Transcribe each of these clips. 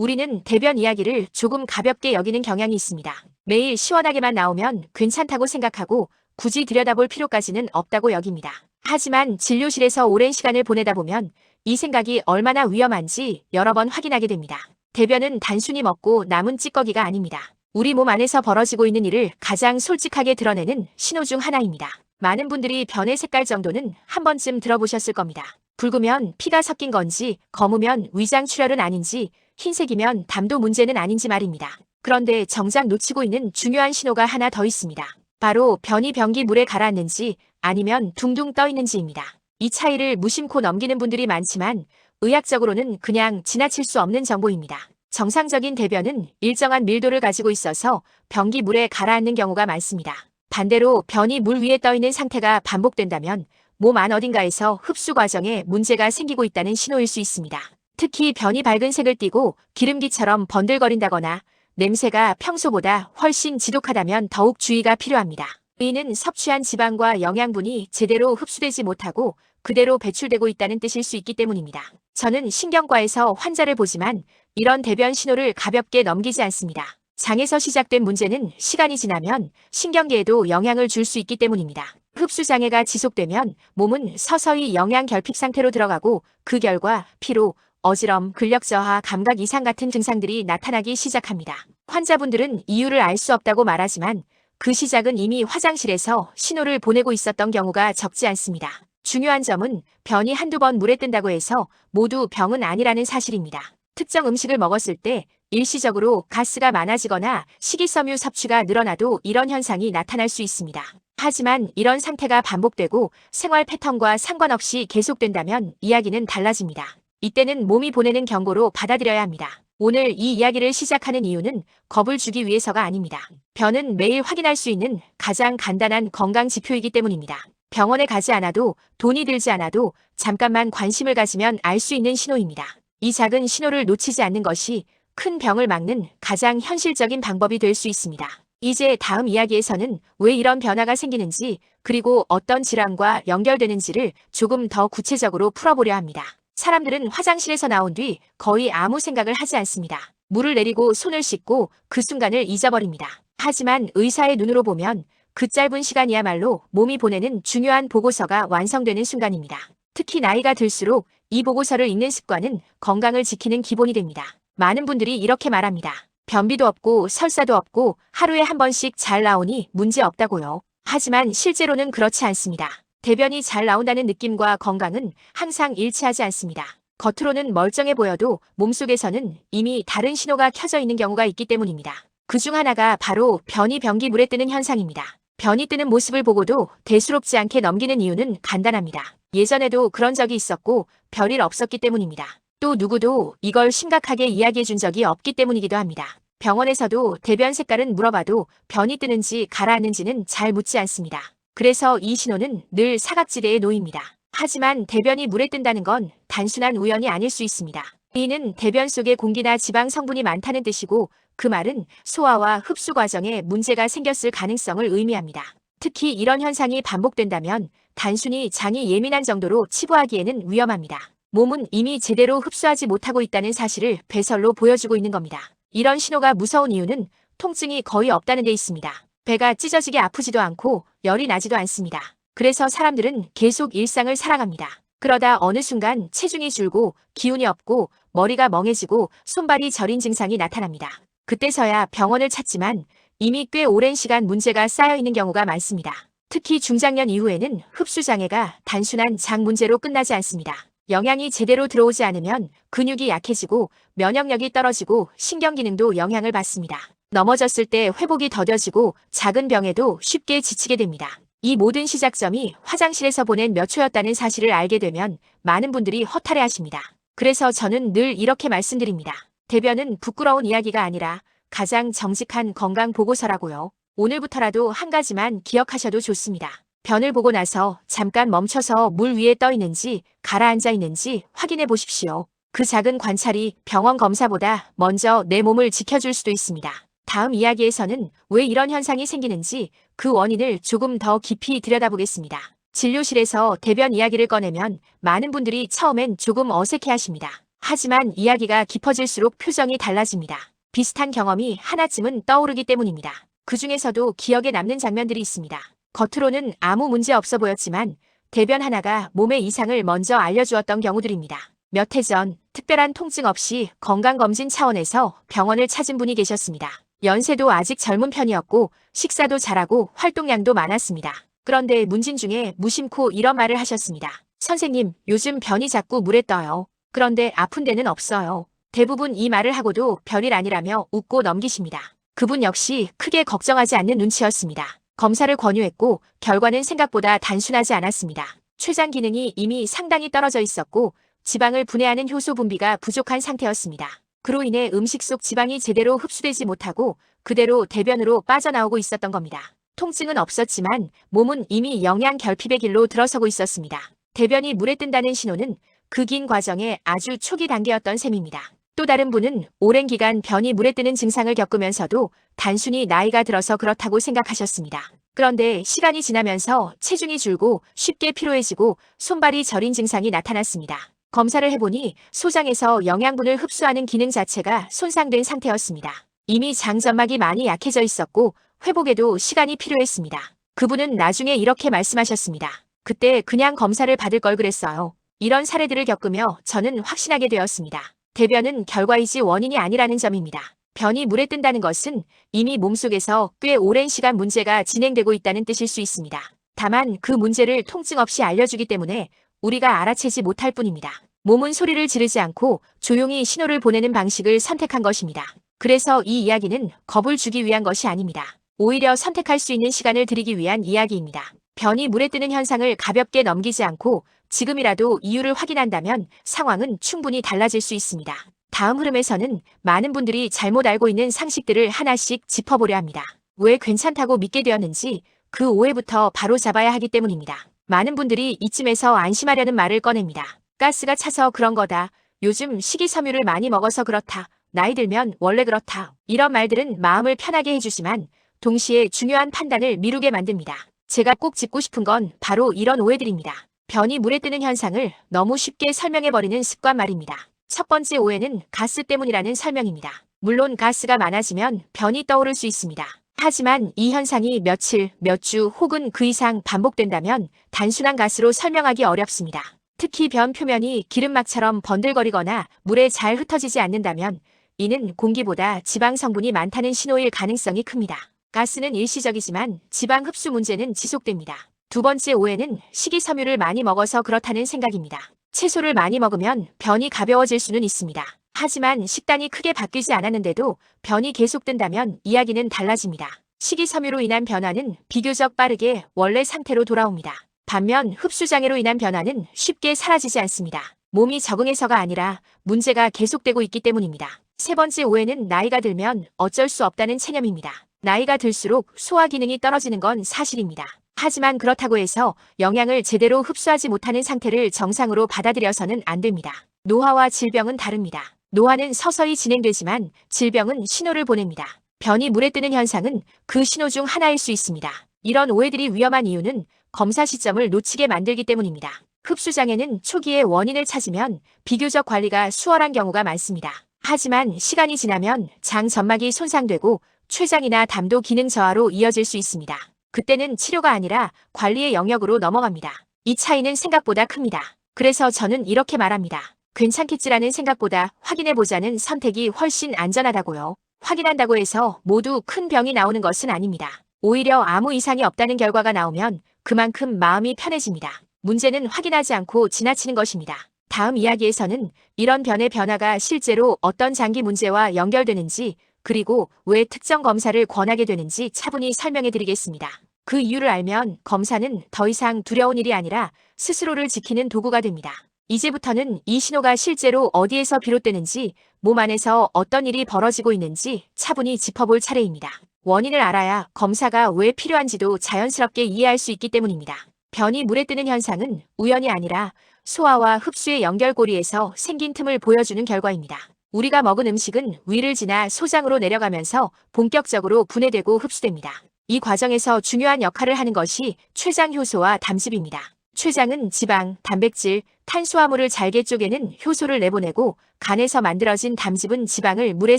우리는 대변 이야기를 조금 가볍게 여기는 경향이 있습니다. 매일 시원하게만 나오면 괜찮다고 생각하고 굳이 들여다볼 필요까지는 없다고 여깁니다. 하지만 진료실에서 오랜 시간을 보내다 보면 이 생각이 얼마나 위험한지 여러 번 확인하게 됩니다. 대변은 단순히 먹고 남은 찌꺼기가 아닙니다. 우리 몸 안에서 벌어지고 있는 일을 가장 솔직하게 드러내는 신호 중 하나입니다. 많은 분들이 변의 색깔 정도는 한 번쯤 들어보셨을 겁니다. 붉으면 피가 섞인 건지, 검으면 위장 출혈은 아닌지, 흰색이면 담도 문제는 아닌지 말입니다. 그런데 정작 놓치고 있는 중요한 신호가 하나 더 있습니다. 바로 변이 변기 물에 가라앉는지 아니면 둥둥 떠 있는지입니다. 이 차이를 무심코 넘기는 분들이 많지만 의학적으로는 그냥 지나칠 수 없는 정보입니다. 정상적인 대변은 일정한 밀도를 가지고 있어서 변기 물에 가라앉는 경우가 많습니다. 반대로 변이 물 위에 떠 있는 상태가 반복된다면 몸 안 어딘가에서 흡수 과정에 문제가 생기고 있다는 신호일 수 있습니다. 특히 변이 밝은 색을 띠고 기름기처럼 번들거린다거나 냄새가 평소보다 훨씬 지독하다면 더욱 주의가 필요합니다. 이는 섭취한 지방과 영양분이 제대로 흡수되지 못하고 그대로 배출되고 있다는 뜻일 수 있기 때문입니다. 저는 신경과에서 환자를 보지만 이런 대변 신호를 가볍게 넘기지 않습니다. 장에서 시작된 문제는 시간이 지나면 신경계에도 영향을 줄 수 있기 때문입니다. 흡수 장애가 지속되면 몸은 서서히 영양 결핍 상태로 들어가고 그 결과 피로, 어지럼, 근력 저하, 감각 이상 같은 증상들이 나타나기 시작합니다. 환자분들은 이유를 알 수 없다고 말하지만 그 시작은 이미 화장실에서 신호를 보내고 있었던 경우가 적지 않습니다. 중요한 점은 변이 한두 번 물에 뜬다고 해서 모두 병은 아니라는 사실입니다. 특정 음식을 먹었을 때 일시적으로 가스가 많아지거나 식이섬유 섭취가 늘어나도 이런 현상이 나타날 수 있습니다. 하지만 이런 상태가 반복되고 생활 패턴과 상관없이 계속된다면 이야기는 달라집니다. 이때는 몸이 보내는 경고로 받아들여야 합니다. 오늘 이 이야기를 시작하는 이유는 겁을 주기 위해서가 아닙니다. 변은 매일 확인할 수 있는 가장 간단한 건강 지표이기 때문입니다. 병원에 가지 않아도 돈이 들지 않아도 잠깐만 관심을 가지면 알 수 있는 신호입니다. 이 작은 신호를 놓치지 않는 것이 큰 병을 막는 가장 현실적인 방법이 될 수 있습니다. 이제 다음 이야기에서는 왜 이런 변화가 생기는지 그리고 어떤 질환과 연결되는지를 조금 더 구체적으로 풀어보려 합니다. 사람들은 화장실에서 나온 뒤 거의 아무 생각을 하지 않습니다. 물을 내리고 손을 씻고 그 순간을 잊어버립니다. 하지만 의사의 눈으로 보면 그 짧은 시간이야말로 몸이 보내는 중요한 보고서가 완성되는 순간입니다. 특히 나이가 들수록 이 보고서를 읽는 습관은 건강을 지키는 기본이 됩니다. 많은 분들이 이렇게 말합니다. 변비도 없고 설사도 없고 하루에 한 번씩 잘 나오니 문제 없다고요. 하지만 실제로는 그렇지 않습니다. 대변이 잘 나온다는 느낌과 건강은 항상 일치하지 않습니다. 겉으로는 멀쩡해 보여도 몸속에서는 이미 다른 신호가 켜져 있는 경우가 있기 때문입니다. 그 중 하나가 바로 변이 변기 물에 뜨는 현상입니다. 변이 뜨는 모습을 보고도 대수롭지 않게 넘기는 이유는 간단합니다. 예전에도 그런 적이 있었고 별일 없었기 때문입니다. 또 누구도 이걸 심각하게 이야기해 준 적이 없기 때문이기도 합니다. 병원에서도 대변 색깔은 물어봐도 변이 뜨는지 가라앉는지는 잘 묻지 않습니다. 그래서 이 신호는 늘 사각지대에 놓입니다. 하지만 대변이 물에 뜬다는 건 단순한 우연이 아닐 수 있습니다. 이는 대변 속에 공기나 지방 성분이 많다는 뜻이고 그 말은 소화와 흡수 과정에 문제가 생겼을 가능성을 의미합니다. 특히 이런 현상이 반복된다면 단순히 장이 예민한 정도로 치부하기에는 위험합니다. 몸은 이미 제대로 흡수하지 못하고 있다는 사실을 배설로 보여주고 있는 겁니다. 이런 신호가 무서운 이유는 통증이 거의 없다는 데 있습니다. 배가 찢어지게 아프지도 않고 열이 나지도 않습니다. 그래서 사람들은 계속 일상을 살아갑니다. 그러다 어느 순간 체중이 줄고 기운이 없고 머리가 멍해지고 손발이 저린 증상이 나타납니다. 그때서야 병원을 찾지만 이미 꽤 오랜 시간 문제가 쌓여 있는 경우가 많습니다. 특히 중장년 이후에는 흡수 장애가 단순한 장 문제로 끝나지 않습니다. 영양이 제대로 들어오지 않으면 근육이 약해지고 면역력이 떨어지고 신경 기능도 영향을 받습니다. 넘어졌을 때 회복이 더뎌지고 작은 병에도 쉽게 지치게 됩니다. 이 모든 시작점이 화장실에서 보낸 몇 초였다는 사실을 알게 되면 많은 분들이 허탈해 하십니다. 그래서 저는 늘 이렇게 말씀드립니다. 대변은 부끄러운 이야기가 아니라 가장 정직한 건강 보고서라고요. 오늘부터라도 한 가지만 기억하셔도 좋습니다. 변을 보고 나서 잠깐 멈춰서 물 위에 떠 있는지 가라앉아 있는지 확인해 보십시오. 그 작은 관찰이 병원 검사보다 먼저 내 몸을 지켜줄 수도 있습니다. 다음 이야기에서는 왜 이런 현상이 생기는지 그 원인을 조금 더 깊이 들여다보겠습니다. 진료실에서 대변 이야기를 꺼내면 많은 분들이 처음엔 조금 어색해 하십니다. 하지만 이야기가 깊어질수록 표정이 달라집니다. 비슷한 경험이 하나쯤은 떠오르기 때문입니다. 그 중에서도 기억에 남는 장면들이 있습니다. 겉으로는 아무 문제 없어 보였지만 대변 하나가 몸의 이상을 먼저 알려주었던 경우들입니다. 몇 해 전 특별한 통증 없이 건강검진 차원에서 병원을 찾은 분이 계셨습니다. 연세도 아직 젊은 편이었고 식사도 잘하고 활동량도 많았습니다. 그런데 문진 중에 무심코 이런 말을 하셨습니다. 선생님, 요즘 변이 자꾸 물에 떠요. 그런데 아픈 데는 없어요. 대부분 이 말을 하고도 별일 아니라며 웃고 넘기십니다. 그분 역시 크게 걱정하지 않는 눈치였습니다. 검사를 권유했고 결과는 생각보다 단순하지 않았습니다. 췌장 기능이 이미 상당히 떨어져 있었고 지방을 분해하는 효소 분비가 부족한 상태였습니다. 그로 인해 음식 속 지방이 제대로 흡수되지 못하고 그대로 대변으로 빠져나오고 있었던 겁니다. 통증은 없었지만 몸은 이미 영양 결핍의 길로 들어서고 있었습니다. 대변이 물에 뜬다는 신호는 그 긴 과정의 아주 초기 단계였던 셈입니다. 또 다른 분은 오랜 기간 변이 물에 뜨는 증상을 겪으면서도 단순히 나이가 들어서 그렇다고 생각하셨습니다. 그런데 시간이 지나면서 체중이 줄고 쉽게 피로해지고 손발이 저린 증상이 나타났습니다. 검사를 해보니 소장에서 영양분을 흡수하는 기능 자체가 손상된 상태였습니다. 이미 장점막이 많이 약해져 있었고 회복에도 시간이 필요했습니다. 그분은 나중에 이렇게 말씀하셨습니다. 그때 그냥 검사를 받을 걸 그랬어요. 이런 사례들을 겪으며 저는 확신하게 되었습니다. 대변은 결과이지 원인이 아니라는 점입니다. 변이 물에 뜬다는 것은 이미 몸속에서 꽤 오랜 시간 문제가 진행되고 있다는 뜻일 수 있습니다. 다만 그 문제를 통증 없이 알려주기 때문에 우리가 알아채지 못할 뿐입니다. 몸은 소리를 지르지 않고 조용히 신호를 보내는 방식을 선택한 것입니다. 그래서 이 이야기는 겁을 주기 위한 것이 아닙니다. 오히려 선택할 수 있는 시간을 드리기 위한 이야기입니다. 변이 물에 뜨는 현상을 가볍게 넘기지 않고 지금이라도 이유를 확인한다면 상황은 충분히 달라질 수 있습니다. 다음 흐름에서는 많은 분들이 잘못 알고 있는 상식들을 하나씩 짚어보려 합니다. 왜 괜찮다고 믿게 되었는지 그 오해부터 바로 잡아야 하기 때문입니다. 많은 분들이 이쯤에서 안심하려는 말을 꺼냅니다. 가스가 차서 그런 거다. 요즘 식이섬유를 많이 먹어서 그렇다. 나이 들면 원래 그렇다. 이런 말들은 마음을 편하게 해주지만 동시에 중요한 판단을 미루게 만듭니다. 제가 꼭 짚고 싶은 건 바로 이런 오해들입니다. 변이 물에 뜨는 현상을 너무 쉽게 설명해버리는 습관 말입니다. 첫 번째 오해는 가스 때문이라는 설명입니다. 물론 가스가 많아지면 변이 떠오를 수 있습니다. 하지만 이 현상이 며칠, 몇 주 혹은 그 이상 반복된다면 단순한 가스로 설명하기 어렵습니다. 특히 변 표면이 기름막처럼 번들거리거나 물에 잘 흩어지지 않는다면 이는 공기보다 지방 성분이 많다는 신호일 가능성이 큽니다. 가스는 일시적이지만 지방 흡수 문제는 지속됩니다. 두 번째 오해는 식이섬유를 많이 먹어서 그렇다는 생각입니다. 채소를 많이 먹으면 변이 가벼워질 수는 있습니다. 하지만 식단이 크게 바뀌지 않았는데도 변이 계속된다면 이야기는 달라집니다. 식이섬유로 인한 변화는 비교적 빠르게 원래 상태로 돌아옵니다. 반면 흡수장애로 인한 변화는 쉽게 사라지지 않습니다. 몸이 적응해서가 아니라 문제가 계속되고 있기 때문입니다. 세 번째 오해는 나이가 들면 어쩔 수 없다는 체념입니다. 나이가 들수록 소화 기능이 떨어지는 건 사실입니다. 하지만 그렇다고 해서 영양을 제대로 흡수하지 못하는 상태를 정상으로 받아들여서는 안 됩니다. 노화와 질병은 다릅니다. 노화는 서서히 진행되지만 질병은 신호를 보냅니다. 변이 물에 뜨는 현상은 그 신호 중 하나일 수 있습니다. 이런 오해들이 위험한 이유는 검사 시점을 놓치게 만들기 때문입니다. 흡수장애는 초기에 원인을 찾으면 비교적 관리가 수월한 경우가 많습니다. 하지만 시간이 지나면 장 점막이 손상되고 췌장이나 담도 기능 저하로 이어질 수 있습니다. 그때는 치료가 아니라 관리의 영역으로 넘어갑니다. 이 차이는 생각보다 큽니다. 그래서 저는 이렇게 말합니다. 괜찮겠지라는 생각보다 확인해보자는 선택이 훨씬 안전하다고요. 확인한다고 해서 모두 큰 병이 나오는 것은 아닙니다. 오히려 아무 이상이 없다는 결과가 나오면 그만큼 마음이 편해집니다. 문제는 확인하지 않고 지나치는 것입니다. 다음 이야기에서는 이런 변의 변화가 실제로 어떤 장기 문제와 연결되는지 그리고 왜 특정 검사를 권하게 되는지 차분히 설명해 드리겠습니다. 그 이유를 알면 검사는 더 이상 두려운 일이 아니라 스스로를 지키는 도구가 됩니다. 이제부터는 이 신호가 실제로 어디에서 비롯되는지 몸 안에서 어떤 일이 벌어지고 있는지 차분히 짚어볼 차례입니다. 원인을 알아야 검사가 왜 필요한지도 자연스럽게 이해할 수 있기 때문입니다. 변이 물에 뜨는 현상은 우연이 아니라 소화와 흡수의 연결고리에서 생긴 틈을 보여주는 결과입니다. 우리가 먹은 음식은 위를 지나 소장으로 내려가면서 본격적으로 분해되고 흡수됩니다. 이 과정에서 중요한 역할을 하는 것이 췌장 효소와 담즙입니다. 췌장은 지방, 단백질, 탄수화물을 잘게 쪼개는 효소를 내보내고 간에서 만들어진 담즙은 지방을 물에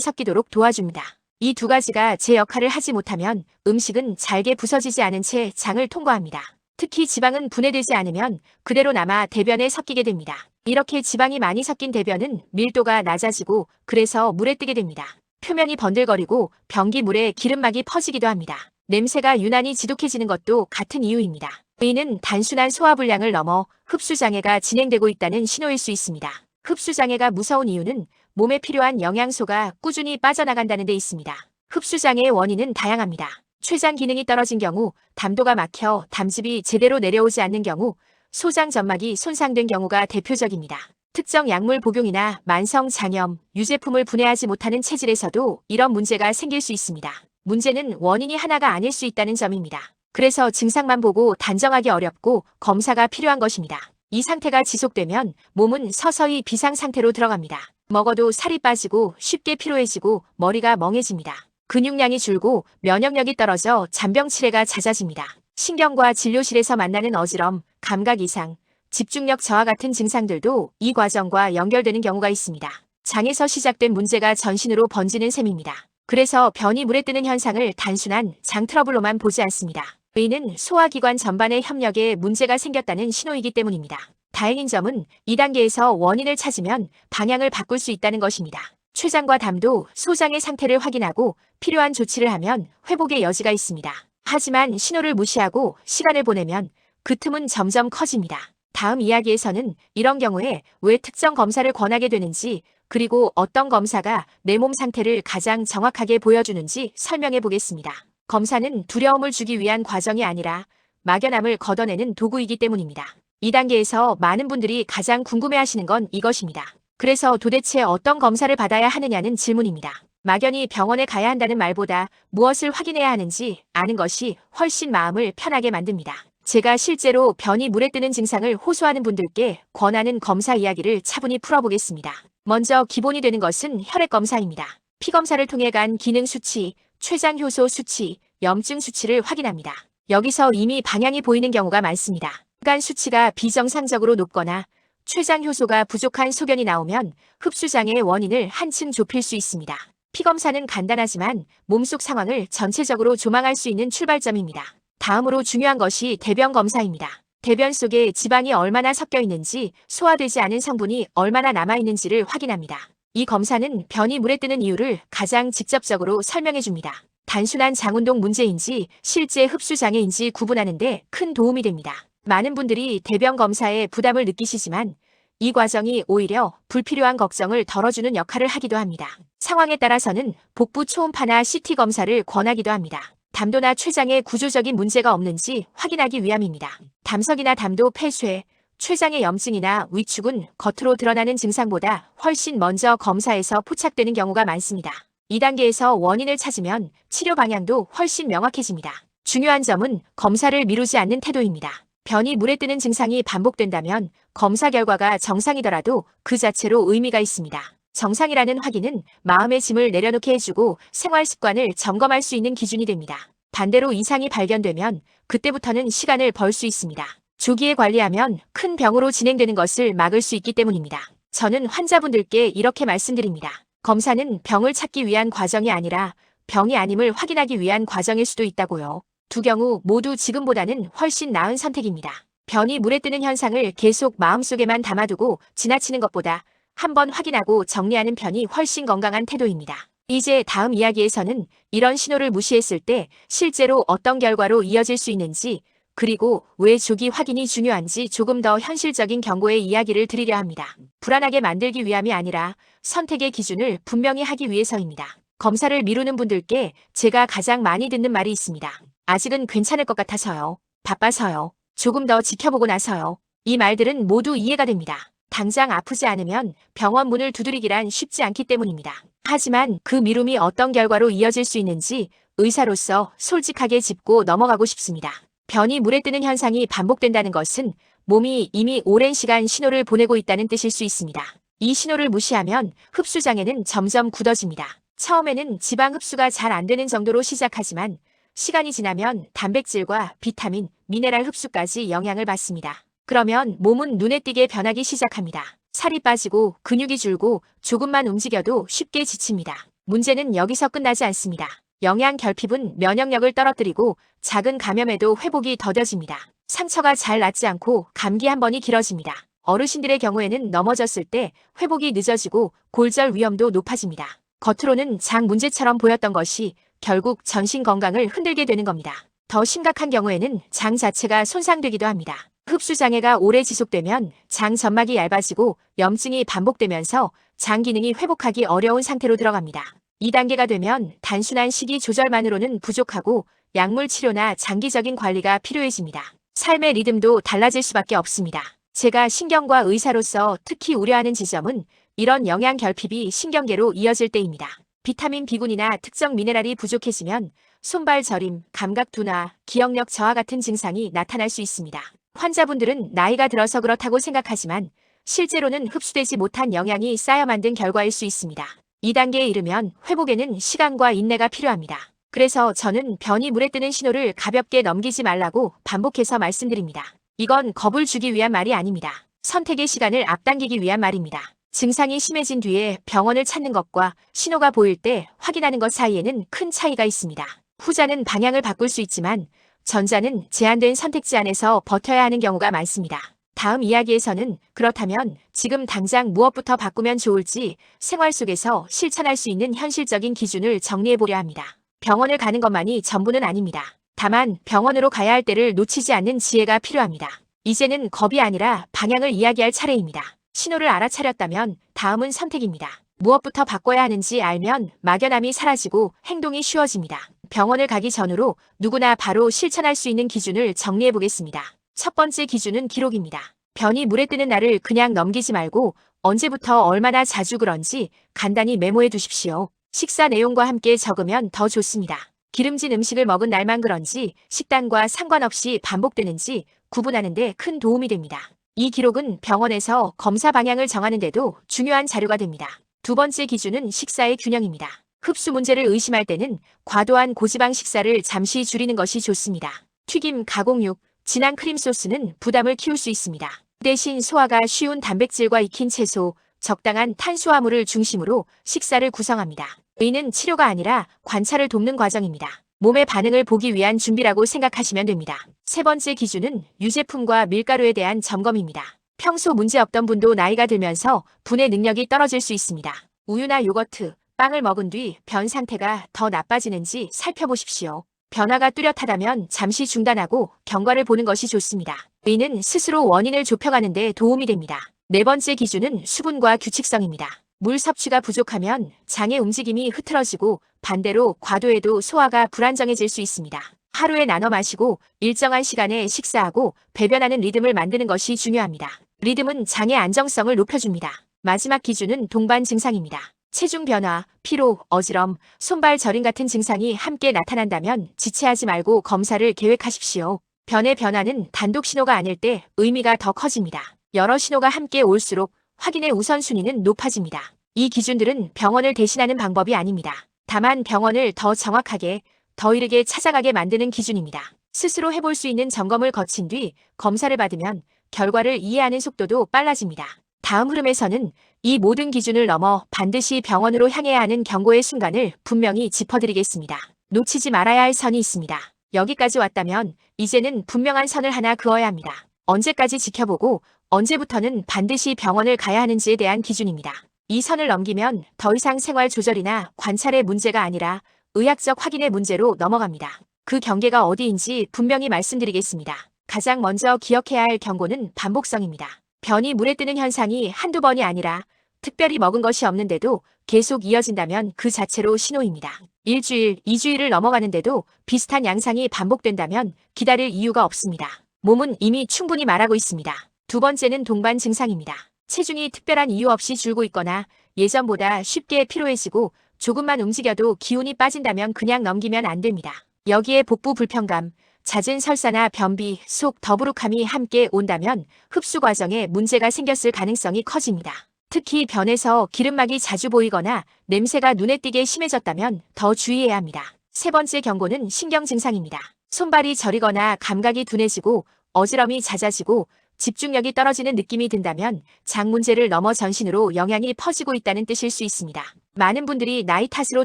섞이도록 도와줍니다. 이 두 가지가 제 역할을 하지 못하면 음식은 잘게 부서지지 않은 채 장을 통과합니다. 특히 지방은 분해되지 않으면 그대로 남아 대변에 섞이게 됩니다. 이렇게 지방이 많이 섞인 대변은 밀도가 낮아지고 그래서 물에 뜨게 됩니다. 표면이 번들거리고 변기 물에 기름막이 퍼지기도 합니다. 냄새가 유난히 지독해지는 것도 같은 이유입니다. 이는 단순한 소화불량을 넘어 흡수장애가 진행되고 있다는 신호일 수 있습니다. 흡수장애가 무서운 이유는 몸에 필요한 영양소가 꾸준히 빠져나간다는 데 있습니다. 흡수장애의 원인은 다양합니다. 췌장 기능이 떨어진 경우, 담도가 막혀 담즙이 제대로 내려오지 않는 경우, 소장 점막이 손상된 경우가 대표적입니다. 특정 약물 복용이나 만성 장염, 유제품을 분해하지 못하는 체질에서도 이런 문제가 생길 수 있습니다. 문제는 원인이 하나가 아닐 수 있다는 점입니다. 그래서 증상만 보고 단정하기 어렵고 검사가 필요한 것입니다. 이 상태가 지속되면 몸은 서서히 비상 상태로 들어갑니다. 먹어도 살이 빠지고 쉽게 피로해지고 머리가 멍해집니다. 근육량이 줄고 면역력이 떨어져 잔병 치레가 잦아집니다. 신경과 진료실에서 만나는 어지럼, 감각 이상, 집중력 저하 같은 증상들도 이 과정과 연결되는 경우가 있습니다. 장에서 시작된 문제가 전신으로 번지는 셈입니다. 그래서 변이 물에 뜨는 현상을 단순한 장 트러블로만 보지 않습니다. 의는 소화기관 전반의 협력에 문제가 생겼다는 신호이기 때문입니다. 다행인 점은 2단계에서 원인을 찾으면 방향을 바꿀 수 있다는 것입니다. 췌장과 담도 소장의 상태를 확인하고 필요한 조치를 하면 회복의 여지가 있습니다. 하지만 신호를 무시하고 시간을 보내면 그 틈은 점점 커집니다. 다음 이야기에서는 이런 경우에 왜 특정 검사를 권하게 되는지 그리고 어떤 검사가 내 몸 상태를 가장 정확하게 보여주는지 설명해 보겠습니다. 검사는 두려움을 주기 위한 과정이 아니라 막연함을 걷어내는 도구이기 때문입니다. 2단계에서 많은 분들이 가장 궁금해 하시는 건 이것입니다. 그래서 도대체 어떤 검사를 받아야 하느냐는 질문입니다. 막연히 병원에 가야 한다는 말보다 무엇을 확인해야 하는지 아는 것이 훨씬 마음을 편하게 만듭니다. 제가 실제로 변이 물에 뜨는 증상을 호소하는 분들께 권하는 검사 이야기를 차분히 풀어보겠습니다. 먼저 기본이 되는 것은 혈액 검사입니다. 피 검사를 통해 간 기능 수치, 췌장 효소 수치, 염증 수치를 확인합니다. 여기서 이미 방향이 보이는 경우가 많습니다. 간 수치가 비정상적으로 높거나 췌장 효소가 부족한 소견이 나오면 흡수장애의 원인을 한층 좁힐 수 있습니다. 피검사는 간단하지만 몸속 상황을 전체적으로 조망할 수 있는 출발점입니다. 다음으로 중요한 것이 대변 검사입니다. 대변 속에 지방이 얼마나 섞여 있는지 소화되지 않은 성분이 얼마나 남아 있는지를 확인합니다. 이 검사는 변이 물에 뜨는 이유를 가장 직접적으로 설명해 줍니다. 단순한 장운동 문제인지 실제 흡수 장애인지 구분하는데 큰 도움이 됩니다. 많은 분들이 대변 검사에 부담을 느끼시지만 이 과정이 오히려 불필요한 걱정을 덜어주는 역할을 하기도 합니다. 상황에 따라서는 복부 초음파나 CT 검사를 권하기도 합니다. 담도나 췌장에 구조적인 문제가 없는지 확인하기 위함입니다. 담석이나 담도 폐쇄, 췌장의 염증이나 위축은 겉으로 드러나는 증상보다 훨씬 먼저 검사에서 포착되는 경우가 많습니다. 2단계에서 원인을 찾으면 치료 방향도 훨씬 명확해집니다. 중요한 점은 검사를 미루지 않는 태도입니다. 변이 물에 뜨는 증상이 반복된다면 검사 결과가 정상이더라도 그 자체로 의미가 있습니다. 정상이라는 확인은 마음의 짐을 내려놓게 해주고 생활 습관을 점검할 수 있는 기준이 됩니다. 반대로 이상이 발견되면 그때부터는 시간을 벌 수 있습니다. 조기에 관리하면 큰 병으로 진행되는 것을 막을 수 있기 때문입니다. 저는 환자분들께 이렇게 말씀드립니다. 검사는 병을 찾기 위한 과정이 아니라 병이 아님을 확인하기 위한 과정일 수도 있다고요. 두 경우 모두 지금보다는 훨씬 나은 선택입니다. 변이 물에 뜨는 현상을 계속 마음속에만 담아두고 지나치는 것보다 한번 확인하고 정리하는 편이 훨씬 건강한 태도입니다. 이제 다음 이야기에서는 이런 신호를 무시했을 때 실제로 어떤 결과로 이어질 수 있는지 그리고 왜 조기 확인이 중요한지 조금 더 현실적인 경고의 이야기를 드리려 합니다. 불안하게 만들기 위함이 아니라 선택의 기준을 분명히 하기 위해서입니다. 검사를 미루는 분들께 제가 가장 많이 듣는 말이 있습니다. 아직은 괜찮을 것 같아서요. 바빠서요. 조금 더 지켜보고 나서요. 이 말들은 모두 이해가 됩니다. 당장 아프지 않으면 병원 문을 두드리기란 쉽지 않기 때문입니다. 하지만 그 미rum이 어떤 결과로 이어질 수 있는지 의사로서 솔직하게 짚고 넘어가고 싶습니다. 변이 물에 뜨는 현상이 반복된다는 것은 몸이 이미 오랜 시간 신호를 보내고 있다는 뜻일 수 있습니다. 이 신호를 무시하면 흡수장애는 점점 굳어집니다. 처음에는 지방 흡수가 잘 안 되는 정도로 시작하지만 시간이 지나면 단백질과 비타민, 미네랄 흡수까지 영향을 받습니다. 그러면 몸은 눈에 띄게 변하기 시작합니다. 살이 빠지고 근육이 줄고 조금만 움직여도 쉽게 지칩니다. 문제는 여기서 끝나지 않습니다. 영양 결핍은 면역력을 떨어뜨리고 작은 감염에도 회복이 더뎌집니다. 상처가 잘 낫지 않고 감기 한 번이 길어집니다. 어르신들의 경우에는 넘어졌을 때 회복이 늦어지고 골절 위험도 높아집니다. 겉으로는 장 문제처럼 보였던 것이 결국 전신 건강을 흔들게 되는 겁니다. 더 심각한 경우에는 장 자체가 손상되기도 합니다. 흡수 장애가 오래 지속되면 장 점막이 얇아지고 염증이 반복되면서 장 기능이 회복하기 어려운 상태로 들어갑니다. 2단계가 되면 단순한 식이 조절만으로는 부족하고 약물 치료나 장기적인 관리가 필요해집니다. 삶의 리듬도 달라질 수밖에 없습니다. 제가 신경과 의사로서 특히 우려하는 지점은 이런 영양 결핍이 신경계로 이어질 때입니다. 비타민 B군이나 특정 미네랄이 부족해지면 손발 저림, 감각 둔화, 기억력 저하 같은 증상이 나타날 수 있습니다. 환자분들은 나이가 들어서 그렇다고 생각하지만 실제로는 흡수되지 못한 영양이 쌓여 만든 결과일 수 있습니다. 2단계에 이르면 회복에는 시간과 인내가 필요합니다. 그래서 저는 변이 물에 뜨는 신호를 가볍게 넘기지 말라고 반복해서 말씀드립니다. 이건 겁을 주기 위한 말이 아닙니다. 선택의 시간을 앞당기기 위한 말입니다. 증상이 심해진 뒤에 병원을 찾는 것과 신호가 보일 때 확인하는 것 사이에는 큰 차이가 있습니다. 후자는 방향을 바꿀 수 있지만 전자는 제한된 선택지 안에서 버텨야 하는 경우가 많습니다. 다음 이야기에서는 그렇다면 지금 당장 무엇부터 바꾸면 좋을지 생활 속에서 실천할 수 있는 현실적인 기준을 정리해 보려 합니다. 병원을 가는 것만이 전부는 아닙니다. 다만 병원으로 가야 할 때를 놓치지 않는 지혜가 필요합니다. 이제는 겁이 아니라 방향을 이야기할 차례입니다. 신호를 알아차렸다면 다음은 선택입니다. 무엇부터 바꿔야 하는지 알면 막연함이 사라지고 행동이 쉬워집니다. 병원을 가기 전으로 누구나 바로 실천할 수 있는 기준을 정리해 보겠습니다. 첫 번째 기준은 기록입니다. 변이 물에 뜨는 날을 그냥 넘기지 말고 언제부터 얼마나 자주 그런지 간단히 메모해 두십시오. 식사 내용과 함께 적으면 더 좋습니다. 기름진 음식을 먹은 날만 그런지 식단과 상관없이 반복되는지 구분하는데 큰 도움이 됩니다. 이 기록은 병원에서 검사 방향을 정하는데도 중요한 자료가 됩니다. 두 번째 기준은 식사의 균형입니다. 흡수 문제를 의심할 때는 과도한 고지방 식사를 잠시 줄이는 것이 좋습니다. 튀김, 가공육, 진한 크림 소스는 부담을 키울 수 있습니다. 대신 소화가 쉬운 단백질과 익힌 채소, 적당한 탄수화물을 중심으로 식사를 구성합니다. 의는 치료가 아니라 관찰을 돕는 과정입니다. 몸의 반응을 보기 위한 준비라고 생각하시면 됩니다. 세 번째 기준은 유제품과 밀가루에 대한 점검입니다. 평소 문제 없던 분도 나이가 들면서 분해 능력이 떨어질 수 있습니다. 우유나 요거트, 빵을 먹은 뒤 변 상태가 더 나빠지는지 살펴보십시오. 변화가 뚜렷하다면 잠시 중단하고 경과를 보는 것이 좋습니다. 의는 스스로 원인을 좁혀가는 데 도움이 됩니다. 네 번째 기준은 수분과 규칙성입니다. 물 섭취가 부족하면 장의 움직임이 흐트러지고 반대로 과도해도 소화가 불안정해질 수 있습니다. 하루에 나눠 마시고 일정한 시간에 식사하고 배변하는 리듬을 만드는 것이 중요합니다. 리듬은 장의 안정성을 높여줍니다. 마지막 기준은 동반 증상입니다. 체중 변화, 피로, 어지럼, 손발 저림 같은 증상이 함께 나타난다면 지체하지 말고 검사를 계획하십시오. 변의 변화는 단독 신호가 아닐 때 의미가 더 커집니다. 여러 신호가 함께 올수록 확인의 우선순위는 높아집니다. 이 기준들은 병원을 대신하는 방법이 아닙니다. 다만 병원을 더 정확하게, 더 이르게 찾아가게 만드는 기준입니다. 스스로 해볼 수 있는 점검을 거친 뒤 검사를 받으면 결과를 이해하는 속도도 빨라집니다. 다음 흐름에서는 이 모든 기준을 넘어 반드시 병원으로 향해야 하는 경고의 순간을 분명히 짚어드리겠습니다. 놓치지 말아야 할 선이 있습니다. 여기까지 왔다면 이제는 분명한 선을 하나 그어야 합니다. 언제까지 지켜보고 언제부터는 반드시 병원을 가야 하는지에 대한 기준입니다. 이 선을 넘기면 더 이상 생활 조절이나 관찰의 문제가 아니라 의학적 확인의 문제로 넘어갑니다. 그 경계가 어디인지 분명히 말씀드리겠습니다. 가장 먼저 기억해야 할 경고는 반복성입니다. 변이 물에 뜨는 현상이 한두 번이 아니라 특별히 먹은 것이 없는데도 계속 이어진다면 그 자체로 신호입니다. 일주일, 이주일을 넘어가는데도 비슷한 양상이 반복된다면 기다릴 이유가 없습니다. 몸은 이미 충분히 말하고 있습니다. 두 번째는 동반 증상입니다. 체중이 특별한 이유 없이 줄고 있거나 예전보다 쉽게 피로해지고 조금만 움직여도 기운이 빠진다면 그냥 넘기면 안 됩니다. 여기에 복부 불편감, 잦은 설사나 변비, 속 더부룩함이 함께 온다면 흡수 과정에 문제가 생겼을 가능성이 커집니다. 특히 변에서 기름막이 자주 보이거나 냄새가 눈에 띄게 심해졌다면 더 주의해야 합니다. 세 번째 경고는 신경 증상입니다. 손발이 저리거나 감각이 둔해지고 어지럼이 잦아지고 집중력이 떨어지는 느낌이 든다면 장 문제를 넘어 전신으로 영양이 퍼지고 있다는 뜻일 수 있습니다. 많은 분들이 나이 탓으로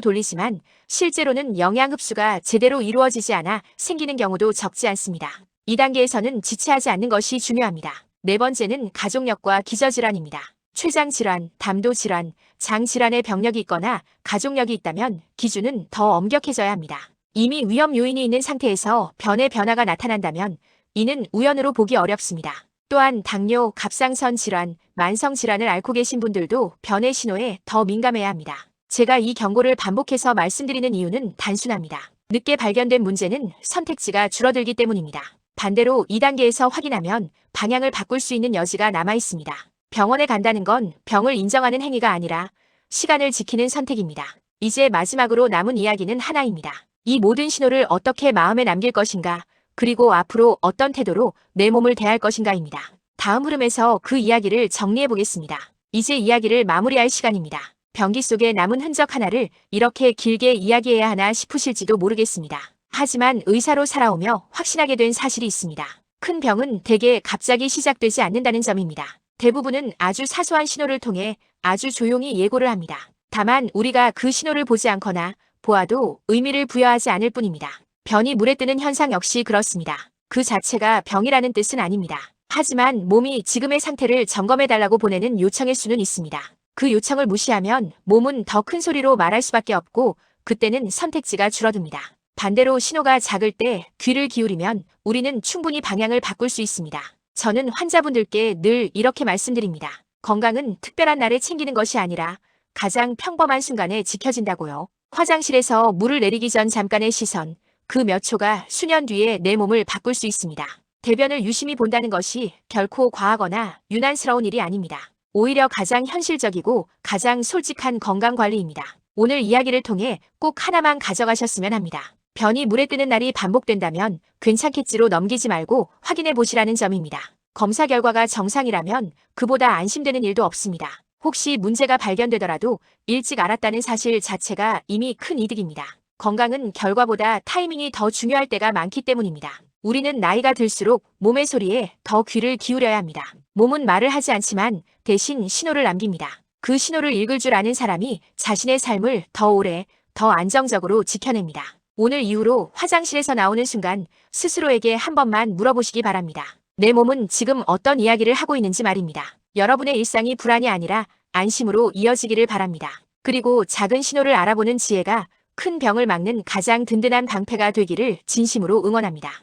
돌리지만 실제로는 영양 흡수가 제대로 이루어지지 않아 생기는 경우도 적지 않습니다. 이 단계에서는 지체하지 않는 것이 중요합니다. 네 번째는 가족력과 기저질환입니다. 췌장 질환, 담도 질환, 장 질환의 병력이 있거나 가족력이 있다면 기준은 더 엄격해져야 합니다. 이미 위험 요인이 있는 상태에서 변의 변화가 나타난다면 이는 우연으로 보기 어렵습니다. 또한 당뇨, 갑상선 질환, 만성 질환을 앓고 계신 분들도 변의 신호에 더 민감해야 합니다. 제가 이 경고를 반복해서 말씀드리는 이유는 단순합니다. 늦게 발견된 문제는 선택지가 줄어들기 때문입니다. 반대로 2단계에서 확인하면 방향을 바꿀 수 있는 여지가 남아 있습니다. 병원에 간다는 건 병을 인정하는 행위가 아니라 시간을 지키는 선택입니다. 이제 마지막으로 남은 이야기는 하나입니다. 이 모든 신호를 어떻게 마음에 남길 것인가, 그리고 앞으로 어떤 태도로 내 몸을 대할 것인가입니다. 다음 흐름에서 그 이야기를 정리해 보겠습니다. 이제 이야기를 마무리할 시간입니다. 변기 속에 남은 흔적 하나를 이렇게 길게 이야기해야 하나 싶으실지도 모르겠습니다. 하지만 의사로 살아오며 확신하게 된 사실이 있습니다. 큰 병은 대개 갑자기 시작되지 않는다는 점입니다. 대부분은 아주 사소한 신호를 통해 아주 조용히 예고를 합니다. 다만 우리가 그 신호를 보지 않거나 보아도 의미를 부여하지 않을 뿐입니다. 변이 물에 뜨는 현상 역시 그렇습니다. 그 자체가 병이라는 뜻은 아닙니다. 하지만 몸이 지금의 상태를 점검해달라고 보내는 요청일 수는 있습니다. 그 요청을 무시하면 몸은 더 큰 소리로 말할 수밖에 없고 그때는 선택지가 줄어듭니다. 반대로 신호가 작을 때 귀를 기울이면 우리는 충분히 방향을 바꿀 수 있습니다. 저는 환자분들께 늘 이렇게 말씀드립니다. 건강은 특별한 날에 챙기는 것이 아니라 가장 평범한 순간에 지켜진다고요. 화장실에서 물을 내리기 전 잠깐의 시선, 그 몇 초가 수년 뒤에 내 몸을 바꿀 수 있습니다. 대변을 유심히 본다는 것이 결코 과하거나 유난스러운 일이 아닙니다. 오히려 가장 현실적이고 가장 솔직한 건강 관리입니다. 오늘 이야기를 통해 꼭 하나만 가져가셨으면 합니다. 변이 물에 뜨는 날이 반복된다면 괜찮겠지로 넘기지 말고 확인해 보시라는 점입니다. 검사 결과가 정상이라면 그보다 안심되는 일도 없습니다. 혹시 문제가 발견되더라도 일찍 알았다는 사실 자체가 이미 큰 이득입니다. 건강은 결과보다 타이밍이 더 중요할 때가 많기 때문입니다. 우리는 나이가 들수록 몸의 소리에 더 귀를 기울여야 합니다. 몸은 말을 하지 않지만 대신 신호를 남깁니다. 그 신호를 읽을 줄 아는 사람이 자신의 삶을 더 오래, 더 안정적으로 지켜냅니다. 오늘 이후로 화장실에서 나오는 순간 스스로에게 한 번만 물어보시기 바랍니다. 내 몸은 지금 어떤 이야기를 하고 있는지 말입니다. 여러분의 일상이 불안이 아니라 안심으로 이어지기를 바랍니다. 그리고 작은 신호를 알아보는 지혜가 큰 병을 막는 가장 든든한 방패가 되기를 진심으로 응원합니다.